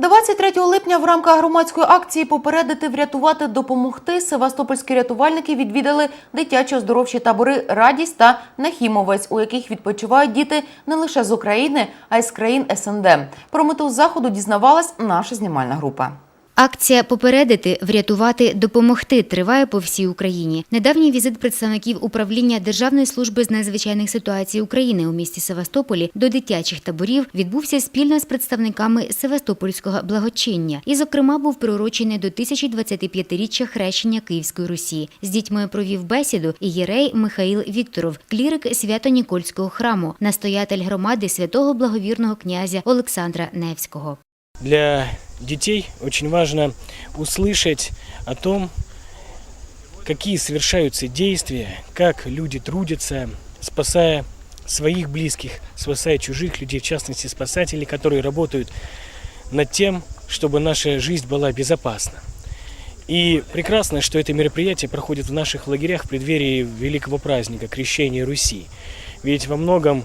23 липня в рамках громадської акції попередити, врятувати, допомогти севастопольські рятувальники відвідали дитячо-оздоровчі табори Радість та Нахімовець, у яких відпочивають діти не лише з України, а й з країн СНД. Про мету заходу дізнавалась наша знімальна група. Акція попередити, врятувати, допомогти триває по всій Україні. Недавній візит представників управління Державної служби з надзвичайних ситуацій України у місті Севастополі до дитячих таборів відбувся спільно з представниками Севастопольського благочиння і, зокрема, був приурочений до 1025-річчя хрещення Київської Русі. З дітьми провів бесіду і єрей Михаїл Вікторов, клірик Свято-Нікольського храму, настоятель громади святого благовірного князя Олександра Невського. Для детей очень важно услышать о том, какие совершаются действия, как люди трудятся, спасая своих близких, спасая чужих людей, в частности спасателей, которые работают над тем, чтобы наша жизнь была безопасна. И прекрасно, что это мероприятие проходит в наших лагерях в преддверии великого праздника Крещения Руси. Ведь во многом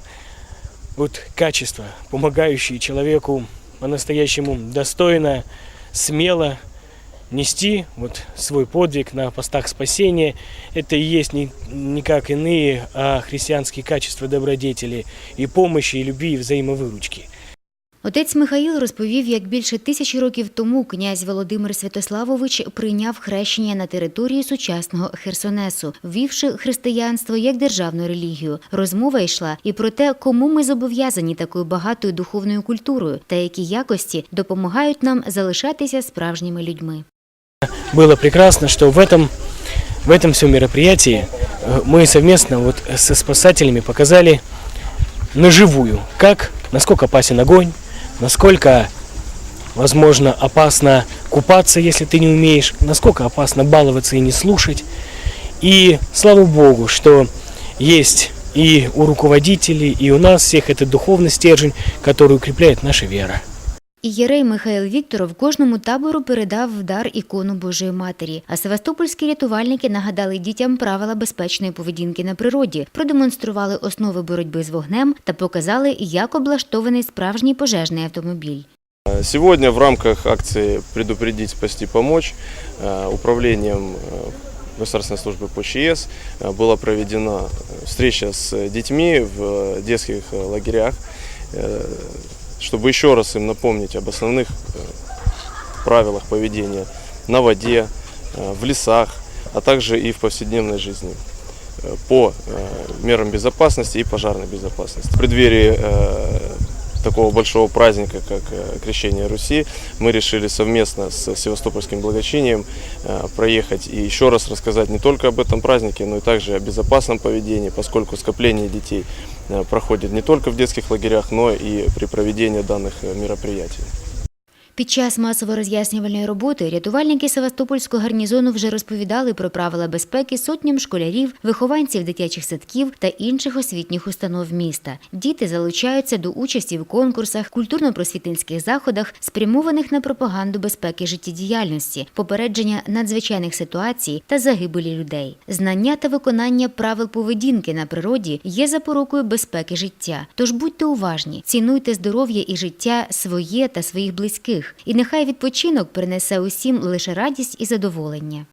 вот качества, помогающие человеку по-настоящему достойно, смело нести вот свой подвиг на постах спасения. Это и есть не, никак иные, а христианские качества добродетели и помощи, и любви, и взаимовыручки. Отець Михаїл розповів, як більше тисячі років тому князь Володимир Святославович прийняв хрещення на території сучасного Херсонесу, ввівши християнство як державну релігію. Розмова йшла і про те, кому ми зобов'язані такою багатою духовною культурою та які якості допомагають нам залишатися справжніми людьми. Было прекрасно, что в этом, в этом всем мероприятии э, мы совместно вот со спасателями показали наживую, как, насколько опасен огонь, насколько, возможно, опасно купаться, если ты не умеешь, насколько опасно баловаться и не слушать. И слава Богу, что есть и у руководителей, и у нас всех этот духовный стержень, который укрепляет наша вера. І Єрей Михаїл Вікторов кожному табору передав в дар ікону Божої Матері. А севастопольські рятувальники нагадали дітям правила безпечної поведінки на природі, продемонстрували основи боротьби з вогнем та показали, як облаштований справжній пожежний автомобіль. Сегодня в рамках акции «Предупредить, спасти, помочь» э, управлением э, Государственной службы по ЧС э, была проведена встреча с детьми в детских э, лагерях, э, чтобы еще раз им напомнить об основных э, правилах поведения на воде, э, в лесах, а также и в повседневной жизни э, по э, мерам безопасности и пожарной безопасности. В преддверии э, такого большого праздника, как э, Крещение Руси, мы решили совместно с Севастопольским благочинием э, проехать и еще раз рассказать не только об этом празднике, но и также о безопасном поведении, поскольку скопление детей э, проходит не только в детских лагерях, но и при проведении данных э, мероприятий. Під час масово-роз'яснювальної роботи рятувальники Севастопольського гарнізону вже розповідали про правила безпеки сотням школярів, вихованців дитячих садків та інших освітніх установ міста. Діти залучаються до участі в конкурсах, культурно-просвітницьких заходах, спрямованих на пропаганду безпеки життєдіяльності, попередження надзвичайних ситуацій та загибелі людей. Знання та виконання правил поведінки на природі є запорукою безпеки життя. Тож будьте уважні, цінуйте здоров'я і життя своє та своїх близьких. І нехай відпочинок принесе усім лише радість і задоволення.